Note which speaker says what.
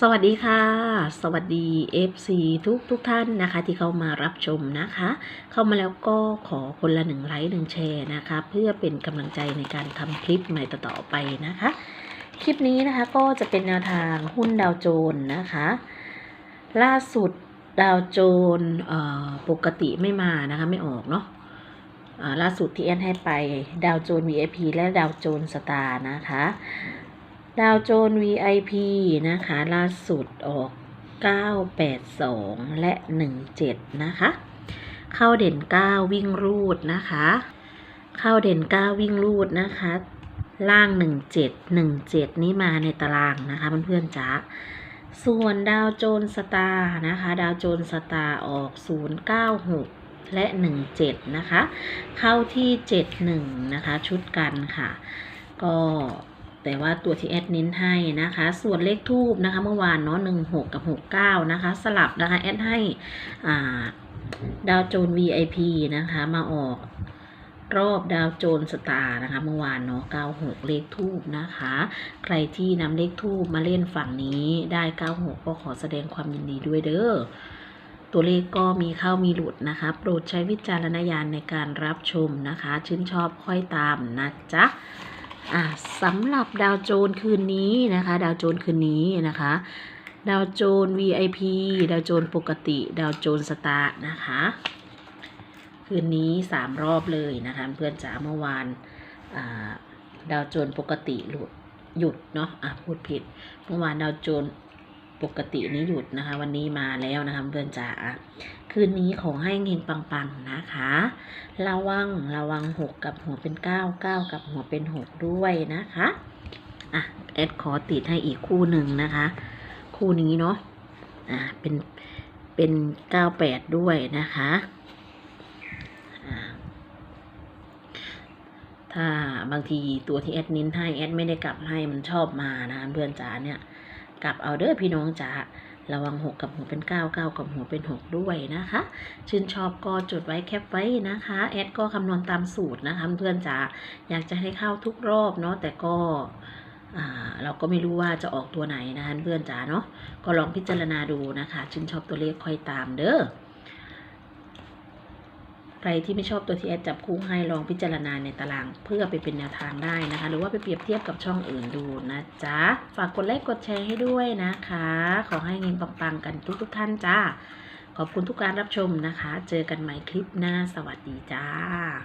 Speaker 1: สวัสดีค่ะ สวัสดี FC ทุกทุกท่านนะคะ ที่เข้ามารับชมนะคะ เข้ามาแล้วก็ขอคนละหนึ่งไลค์หนึ่งแชร์นะคะ เพื่อเป็นกำลังใจในการทำคลิปใหม่ต่อๆไปนะคะ คลิปนี้นะคะก็จะเป็นแนวทางหุ้นดาวโจน์นะคะ ล่าสุดดาวโจน์ปกติไม่มานะคะไม่ออกเนาะล่าสุดที่แอนให้ไปดาวโจน VIP และดาวโจน์สตาร์นะคะ ดาวโจน VIP นะคะ ล่าสุดออก 982 และ 17 นะคะ เข้าเด่น 9 วิ่งรูดนะคะ เข้าเด่น 9 วิ่งรูดนะคะ ล่าง 17 17 นี้มาในตารางนะคะเพื่อนๆจ๋าส่วนดาวโจนสตาร์นะคะ ดาวโจนสตาร์ออก 096 และ 17 นะคะ เข้าที่ 71 นะคะ ชุดกันค่ะ ก็ แต่ว่าตัวที่แอดเน้นให้นะคะ ส่วนเลขทูบนะคะ เมื่อวานเนาะ16กับ69นะคะ สลับนะคะแอดให้อ่าดาวโจน VIP นะคะ มาออกรอบดาวโจนสตาร์นะคะ เมื่อวานเนาะ96 เลขทูบนะคะ ใครที่นำเลขทูบมาเล่นฝั่งนี้ได้ 96 ก็ขอแสดงความยินดีด้วยเด้อตัวเลขก็มีเข้ามีหลุดนะคะ โปรดใช้วิจารณญาณในการรับชมนะคะ ชื่นชอบค่อยตามนะจ๊ะ อ่าสำหรับดาวโจนคืนนี้นะคะ ดาวโจนคืนนี้นะคะ ดาวโจน VIP ดาวโจนปกติ ดาวโจนสตาร์นะคะ คืนนี้สามรอบเลยนะคะเพื่อนจ๋าเมื่อวานาดาวโจนปกติหลุดหยุดเนาะอะพูดผิด เมื่อวานดาวโจน ปกตินี้หยุดนะคะ วันนี้มาแล้วนะคะเพื่อนจ๋าคืนนี้ขอให้เงินปังๆนะคะ ระวังระวังหกกับหัวเป็นเก้าเก้ากับหัวเป็นหกด้วยนะคะอะแอดขอติดให้อีกคู่หนึ่งนะคะ คู่นี้เนาะอะเป็นเป็นเก้าแปดด้วยนะคะถ้าบางทีตัวที่แอดเน้นให้แอดไม่ได้กลับให้มันชอบมานะเพื่อนจ๋าเนี่ย กลับเอาเด้อพี่น้องจ๋าระวังหกกับหัวเป็นเก้าเก้ากับหัวเป็นหกด้วยนะคะ ชื่นชอบก็จดไว้แคปไว้นะคะแอดก็คำนวณตามสูตรนะคะเพื่อนจ๋าอยากจะให้เข้าทุกรอบเนาะแต่ก็อ่าเราก็ไม่รู้ว่าจะออกตัวไหนนะคะเพื่อนจ๋าเนาะก็ลองพิจารณาดูนะคะ ชื่นชอบตัวเลขค่อยตามเด้อ ใครที่ไม่ชอบตัวที่แอดจับคู่ให้ลองพิจารณาในตารางเพื่อไปเป็นแนวทางได้นะคะ หรือว่าไปเปรียบเทียบกับช่องอื่นดูนะจ๊ะ ฝากกดไลค์กดแชร์ให้ด้วยนะคะ ขอให้เงินปังๆกันทุกๆท่านจ้า ขอบคุณทุกการรับชมนะคะ เจอกันใหม่คลิปหน้าสวัสดีจ้า